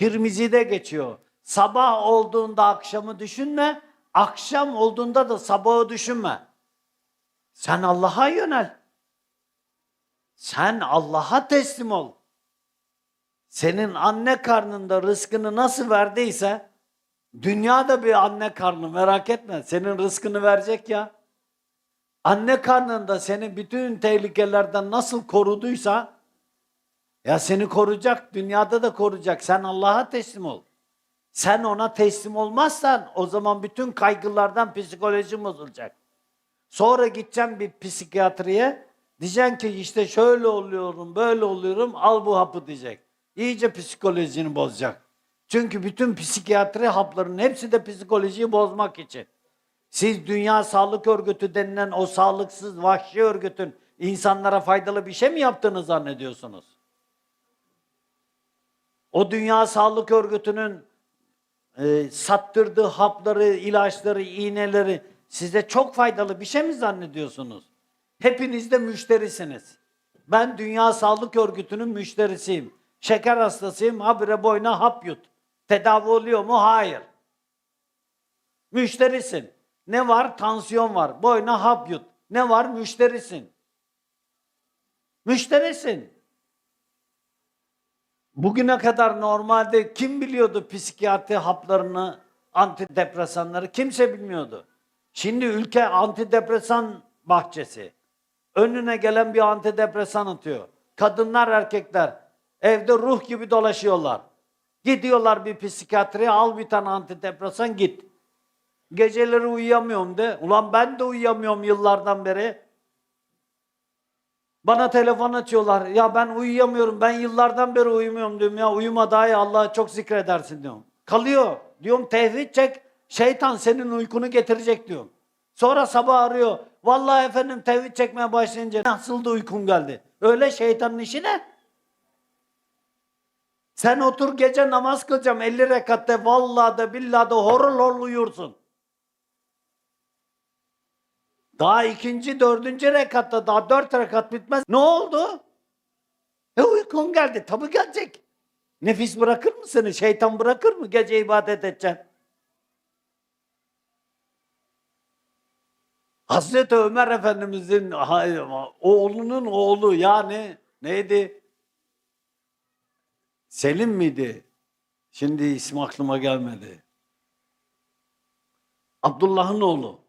Tirmizi'de geçiyor. Sabah olduğunda akşamı düşünme, akşam olduğunda da sabahı düşünme. Sen Allah'a yönel. Sen Allah'a teslim ol. Senin anne karnında rızkını nasıl verdiyse dünyada bir anne karnı merak etme. Senin rızkını verecek ya. Anne karnında seni bütün tehlikelerden nasıl koruduysa ya seni koruyacak, dünyada da koruyacak. Sen Allah'a teslim ol. Sen ona teslim olmazsan o zaman bütün kaygılardan psikolojin bozulacak. Sonra gideceğim bir psikiyatriye. Diyeceksin ki işte şöyle oluyorum, böyle oluyorum, al bu hapı diyecek. İyice psikolojini bozacak. Çünkü bütün psikiyatri haplarının hepsi de psikolojiyi bozmak için. Siz Dünya Sağlık Örgütü denilen o sağlıksız vahşi örgütün insanlara faydalı bir şey mi yaptığını zannediyorsunuz? O Dünya Sağlık Örgütü'nün e, sattırdığı hapları, ilaçları, iğneleri size çok faydalı bir şey mi zannediyorsunuz? Hepiniz de müşterisiniz. Ben Dünya Sağlık Örgütü'nün müşterisiyim. Şeker hastasıyım, habire boyuna hap yut. Tedavi oluyor mu? Hayır. Müşterisin. Ne var? Tansiyon var. Boyuna hap yut. Ne var? Müşterisin. Müşterisin. Bugüne kadar normalde kim biliyordu psikiyatri haplarını, antidepresanları? Kimse bilmiyordu. Şimdi ülke antidepresan bahçesi. Önüne gelen bir antidepresan atıyor. Kadınlar, erkekler evde ruh gibi dolaşıyorlar. Gidiyorlar bir psikiyatriye al bir tane antidepresan git. Geceleri uyuyamıyorum de. Ulan ben de uyuyamıyorum yıllardan beri. Bana telefon açıyorlar. Ya ben uyuyamıyorum. Ben yıllardan beri uyumuyorum diyorum ya. Uyuma daha iyi Allah'ı çok zikredersin diyorum. Kalıyor. Diyorum tevhid çek. Şeytan senin uykunu getirecek diyorum. Sonra sabah arıyor. Vallahi efendim tevhid çekmeye başlayınca nasıl da uykum geldi. Öyle şeytanın işi ne? Sen otur gece namaz kılacağım 50 rekatte vallahi de billahi de horul horul uyursun. Daha ikinci, dördüncü rekatta daha dört rekat bitmez. Ne oldu? E uykun geldi. Tabii gelecek. Nefis bırakır mı seni? Şeytan bırakır mı? Gece ibadet edeceksin. Hazreti Ömer Efendimizin oğlunun oğlu yani neydi? Selim miydi? Şimdi ismi aklıma gelmedi. Abdullah'ın oğlu.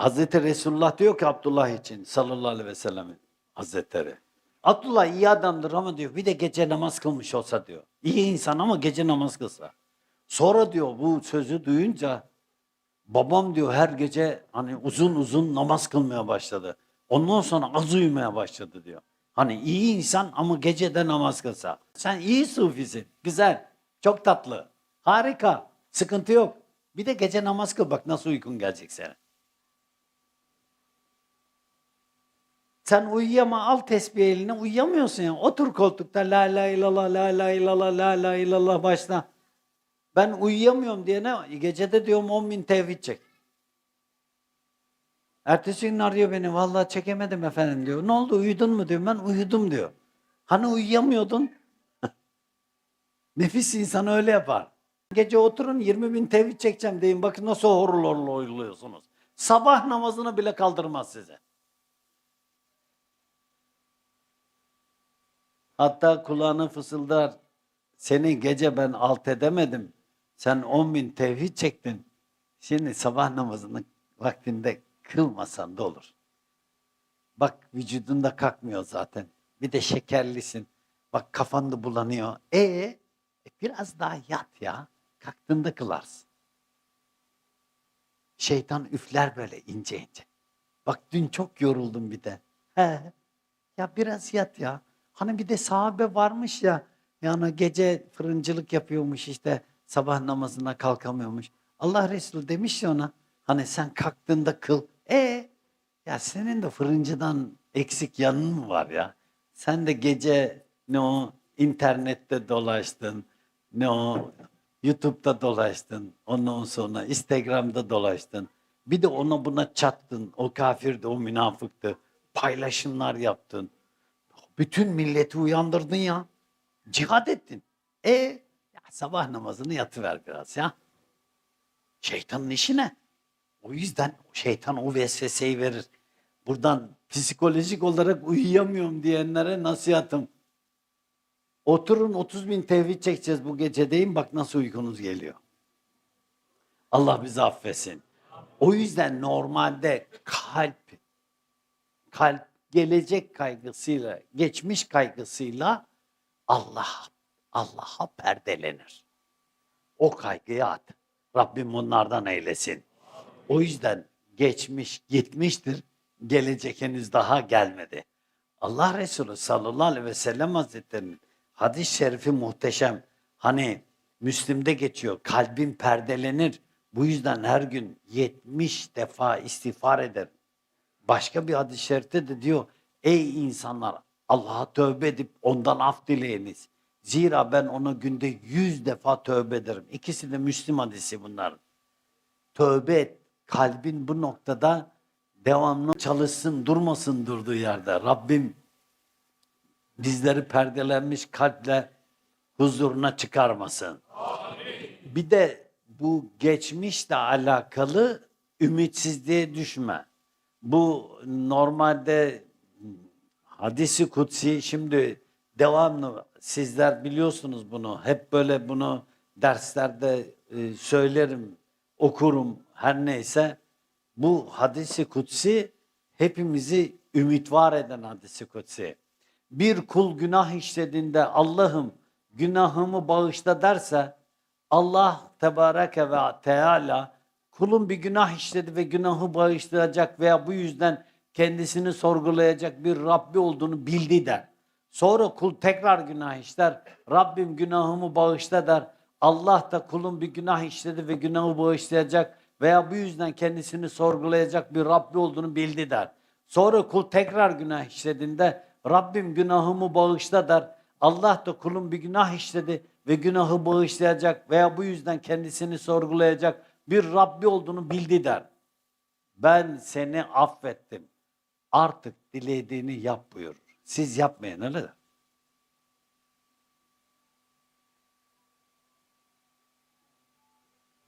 Hazreti Resulullah diyor ki Abdullah için sallallahu aleyhi ve sellem'in hazretleri. Abdullah iyi adamdır ama diyor bir de gece namaz kılmış olsa diyor. İyi insan ama gece namaz kılsa. Sonra diyor bu sözü duyunca babam diyor her gece hani uzun uzun namaz kılmaya başladı. Ondan sonra az uyumaya başladı diyor. Hani iyi insan ama gecede namaz kılsa. Sen iyi sufisin. Güzel. Çok tatlı. Harika. Sıkıntı yok. Bir de gece namaz kıl bak nasıl uykun gelecek senin. Sen uyuyama al tesbih eline uyuyamıyorsun ya. Otur koltukta la la illallah la la illallah la la illallah başla. Ben uyuyamıyorum diye ne? Gecede diyorum 10 bin tevhid çek. Ertesi gün arıyor beni. Vallahi çekemedim efendim diyor. Ne oldu uyudun mu diyor. Ben uyudum diyor. Hani uyuyamıyordun? Nefis insan öyle yapar. Gece oturun 20 bin tevhid çekeceğim deyin. Bakın nasıl horul horul uyuluyorsunuz. Sabah namazını bile kaldırmaz size. Hatta kulağına fısıldar. Seni gece ben alt edemedim. Sen on bin tevhid çektin. Şimdi sabah namazını vaktinde kılmasan da olur. Bak vücudun da kalkmıyor zaten. Bir de şekerlisin. Bak kafan da bulanıyor. E, e biraz daha yat ya. Kalktığında kılarsın. Şeytan üfler böyle ince ince. Bak dün çok yoruldum bir de. He. Ya biraz yat ya. Hani bir de sahabe varmış ya. Yani gece fırıncılık yapıyormuş işte. Sabah namazına kalkamıyormuş. Allah Resulü demiş ya ona. Hani sen kalktığında kıl. E ya senin de fırıncıdan eksik yanın mı var ya? Sen de gece ne o internette dolaştın. Ne o YouTube'da dolaştın. Ondan sonra Instagram'da dolaştın. Bir de ona buna çattın. O kafirdi, o münafıktı. Paylaşımlar yaptın. Bütün milleti uyandırdın ya. Cihad ettin. E ya sabah namazını yatıver biraz ya. Şeytanın işi ne? O yüzden şeytan o vesveseyi verir. Buradan psikolojik olarak uyuyamıyorum diyenlere nasihatım. Oturun 30 bin tevhid çekeceğiz bu gece deyin bak nasıl uykunuz geliyor. Allah bizi affetsin. O yüzden normalde kalp, kalp gelecek kaygısıyla, geçmiş kaygısıyla Allah, Allah'a perdelenir. O kaygıyı at. Rabbim onlardan eylesin. O yüzden geçmiş gitmiştir, gelecek henüz daha gelmedi. Allah Resulü sallallahu aleyhi ve sellem hazretlerinin hadis-i şerifi muhteşem. Hani Müslim'de geçiyor, kalbin perdelenir. Bu yüzden her gün 70 defa istiğfar eder. Başka bir hadis-i şerifte de diyor, ey insanlar Allah'a tövbe edip ondan af dileyiniz. Zira ben ona günde 100 defa tövbe ederim. İkisi de Müslim hadisi bunlar. Tövbe et. Kalbin bu noktada devamlı çalışsın, durmasın durduğu yerde. Rabbim bizleri perdelenmiş kalple huzuruna çıkarmasın. Bir de bu geçmişle alakalı ümitsizliğe düşme. Bu normalde hadisi kutsi şimdi devamlı sizler biliyorsunuz bunu. Hep böyle bunu derslerde e, söylerim, okurum her neyse. Bu hadisi kutsi hepimizi ümit var eden hadisi kutsi. Bir kul günah işlediğinde Allah'ım günahımı bağışla derse Allah tebareke ve teala kulun bir günah işledi ve günahı bağışlayacak veya bu yüzden kendisini sorgulayacak bir Rabbi olduğunu bildi der. Sonra kul tekrar günah işler. Rabbim günahımı bağışla der. Allah da kulun bir günah işledi ve günahı bağışlayacak veya bu yüzden kendisini sorgulayacak bir Rabbi olduğunu bildi der. Sonra kul tekrar günah işlediğinde Rabbim günahımı bağışla der. Allah da kulun bir günah işledi ve günahı bağışlayacak veya bu yüzden kendisini sorgulayacak bir Rabbi olduğunu bildi der. Ben seni affettim. Artık dilediğini yap buyurur. Siz yapmayın öyle de.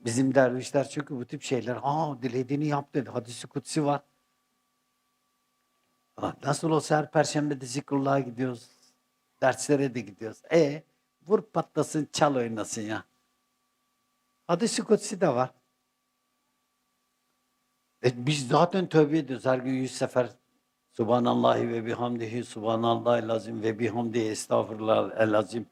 Bizim dervişler çünkü bu tip şeyler, aa dilediğini yap dedi. Hadisi kutsi var. Nasıl olsa her perşembe de zikrullah'a gidiyoruz. Derslere de gidiyoruz. E vur patlasın, çal oynasın ya. Hadisi kutsi de var. E biz zaten tövbe ediyoruz. Her gün yüz sefer Subhanallahi ve bihamdihi, Subhanallahil azim ve bihamdihi estağfurullah el azim.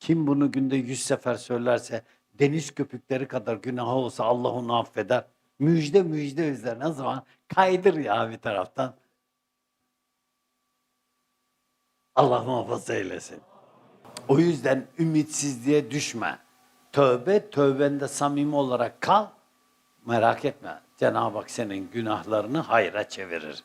Kim bunu günde yüz sefer söylerse deniz köpükleri kadar günahı olsa Allah onu affeder. Müjde müjde üzerine o zaman kaydır ya bir taraftan. Allah muhafaza eylesin. O yüzden ümitsizliğe düşme. Tövbe, tövbende samimi olarak kal. Merak etme. Cenab-ı Hak senin günahlarını hayra çevirir.